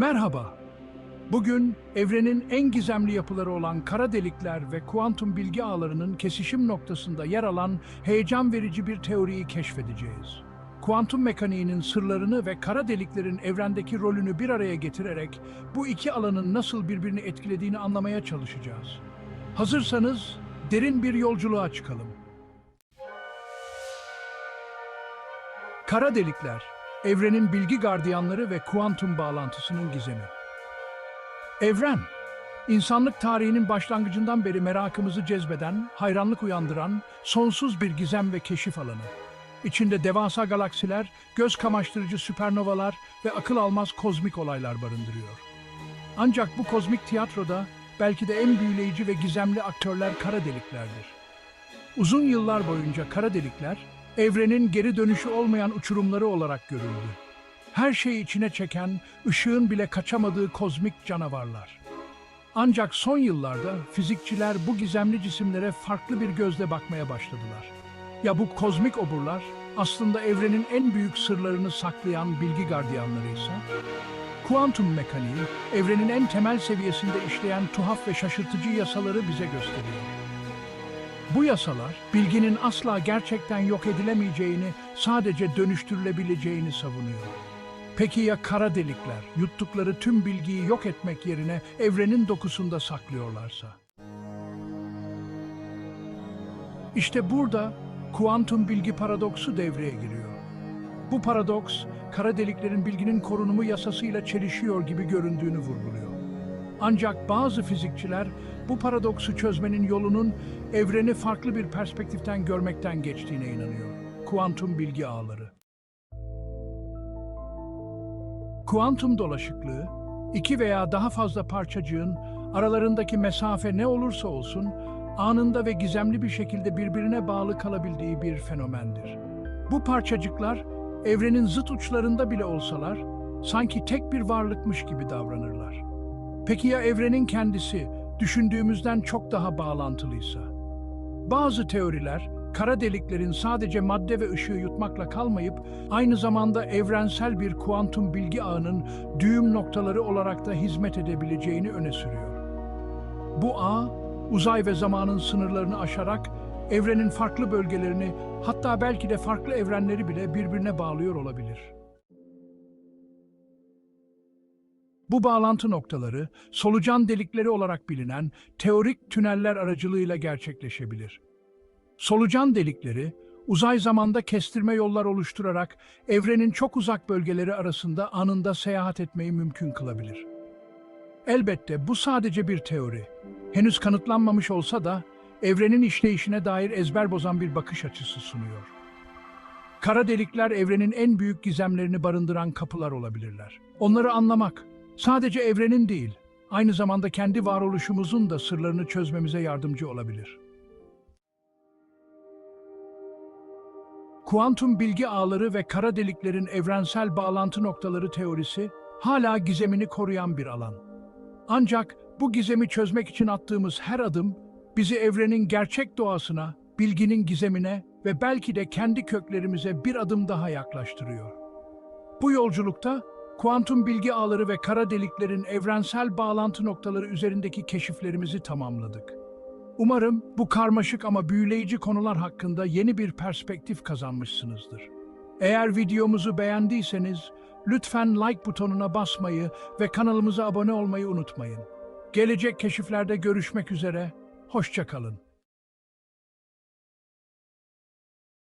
Merhaba. Bugün evrenin en gizemli yapıları olan kara delikler ve kuantum bilgi ağlarının kesişim noktasında yer alan heyecan verici bir teoriyi keşfedeceğiz. Kuantum mekaniğinin sırlarını ve kara deliklerin evrendeki rolünü bir araya getirerek bu iki alanın nasıl birbirini etkilediğini anlamaya çalışacağız. Hazırsanız derin bir yolculuğa çıkalım. Kara delikler, evrenin bilgi gardiyanları ve kuantum bağlantısının gizemi. Evren, insanlık tarihinin başlangıcından beri merakımızı cezbeden, hayranlık uyandıran, sonsuz bir gizem ve keşif alanı. İçinde devasa galaksiler, göz kamaştırıcı süpernovalar ve akıl almaz kozmik olaylar barındırıyor. Ancak bu kozmik tiyatroda belki de en büyüleyici ve gizemli aktörler kara deliklerdir. Uzun yıllar boyunca kara delikler, evrenin geri dönüşü olmayan uçurumları olarak görüldü. Her şeyi içine çeken, ışığın bile kaçamadığı kozmik canavarlar. Ancak son yıllarda fizikçiler bu gizemli cisimlere farklı bir gözle bakmaya başladılar. Ya bu kozmik oburlar aslında evrenin en büyük sırlarını saklayan bilgi gardiyanlarıysa? Kuantum mekaniği, evrenin en temel seviyesinde işleyen tuhaf ve şaşırtıcı yasaları bize gösteriyor. Bu yasalar, bilginin asla gerçekten yok edilemeyeceğini, sadece dönüştürülebileceğini savunuyor. Peki ya kara delikler, yuttukları tüm bilgiyi yok etmek yerine evrenin dokusunda saklıyorlarsa? İşte burada kuantum bilgi paradoksu devreye giriyor. Bu paradoks, kara deliklerin bilginin korunumu yasasıyla çelişiyor gibi göründüğünü vurguluyor. Ancak bazı fizikçiler bu paradoksu çözmenin yolunun evreni farklı bir perspektiften görmekten geçtiğine inanıyor. Kuantum bilgi ağları. Kuantum dolaşıklığı, iki veya daha fazla parçacığın aralarındaki mesafe ne olursa olsun anında ve gizemli bir şekilde birbirine bağlı kalabildiği bir fenomendir. Bu parçacıklar evrenin zıt uçlarında bile olsalar sanki tek bir varlıkmış gibi davranırlar. Peki ya evrenin kendisi düşündüğümüzden çok daha bağlantılıysa? Bazı teoriler kara deliklerin sadece madde ve ışığı yutmakla kalmayıp aynı zamanda evrensel bir kuantum bilgi ağının düğüm noktaları olarak da hizmet edebileceğini öne sürüyor. Bu ağ uzay ve zamanın sınırlarını aşarak evrenin farklı bölgelerini hatta belki de farklı evrenleri bile birbirine bağlıyor olabilir. Bu bağlantı noktaları solucan delikleri olarak bilinen teorik tüneller aracılığıyla gerçekleşebilir. Solucan delikleri uzay zamanda kestirme yollar oluşturarak evrenin çok uzak bölgeleri arasında anında seyahat etmeyi mümkün kılabilir. Elbette bu sadece bir teori. Henüz kanıtlanmamış olsa da evrenin işleyişine dair ezber bozan bir bakış açısı sunuyor. Kara delikler evrenin en büyük gizemlerini barındıran kapılar olabilirler. Onları anlamak sadece evrenin değil, aynı zamanda kendi varoluşumuzun da sırlarını çözmemize yardımcı olabilir. Kuantum bilgi ağları ve kara deliklerin evrensel bağlantı noktaları teorisi hala gizemini koruyan bir alan. Ancak bu gizemi çözmek için attığımız her adım bizi evrenin gerçek doğasına, bilginin gizemine ve belki de kendi köklerimize bir adım daha yaklaştırıyor. Bu yolculukta kuantum bilgi ağları ve kara deliklerin evrensel bağlantı noktaları üzerindeki keşiflerimizi tamamladık. Umarım bu karmaşık ama büyüleyici konular hakkında yeni bir perspektif kazanmışsınızdır. Eğer videomuzu beğendiyseniz lütfen like butonuna basmayı ve kanalımıza abone olmayı unutmayın. Gelecek keşiflerde görüşmek üzere, hoşça kalın.